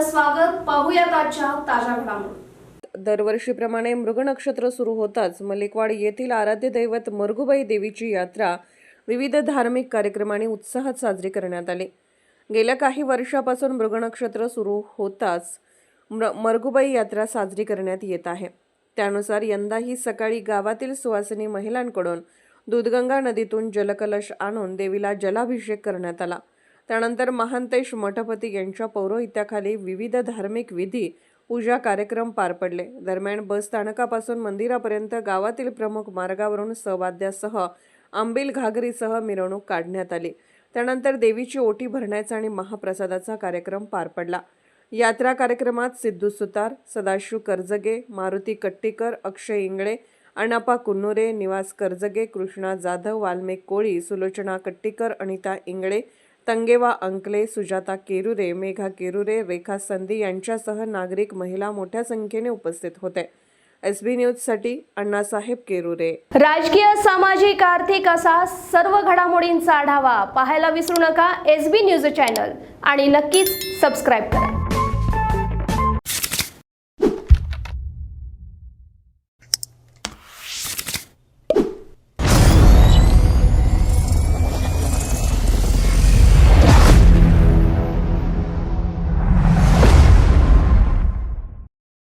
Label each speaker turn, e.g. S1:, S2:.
S1: स्वागत. पाहूयात आजच्या ताज्या घडामोडी.
S2: दरवर्षीप्रमाणे मृग नक्षत्र सुरू होताच मलिकवाड येथील आराध्य दैवत मरगुबाई देवीची यात्रा विविध धार्मिक कार्यक्रमांनी उत्साहात साजरी करण्यात आली. गेल्या काही वर्षापासून मृग नक्षत्र सुरू होताच मरगुबाई यात्रा साजरी करण्यात येत आहे. त्यानुसार यंदाही सकाळी गावातील सुवासिनी महिलांकडून दूधगंगा नदीतून जलकलश आणून देवीला जलाभिषेक करण्यात आला. त्यानंतर महांतेश मठपती यांच्या पौरोहित्याखाली विविध धार्मिक विधी पूजा कार्यक्रम पार पडले. दरम्यान बस स्थानकापासून मंदिरापर्यंत गावातील प्रमुख मार्गावरून सहवाद्यासह आंबील घागरीसह मिरवणूक काढण्यात आली. त्यानंतर देवीची ओटी भरण्याचा आणि महाप्रसादाचा कार्यक्रम पार पडला. यात्रा कार्यक्रमात सिद्धू सुतार सदाशिव कर्जगे मारुती कट्टीकर अक्षय इंगळे अण्णापा कुन्नुरे निवास कर्जगे कृष्णा जाधव वाल्मिक कोळी सुलोचना कट्टीकर अनिता इंगळे तंगेवा अंकले सुजाता केरुरे मेघा केरुरे रेखा संधी यांच्यासह नागरिक महिला मोठ्या संख्येने उपस्थित होते. एस बी न्यूजसाठी अण्णासाहेब केरुरे.
S1: राजकीय सामाजिक आर्थिक असा सर्व घडामोडींचा आढावा पाहायला विसरू नका एस बी न्यूज चॅनल. आणि नक्कीच सबस्क्राईब करा.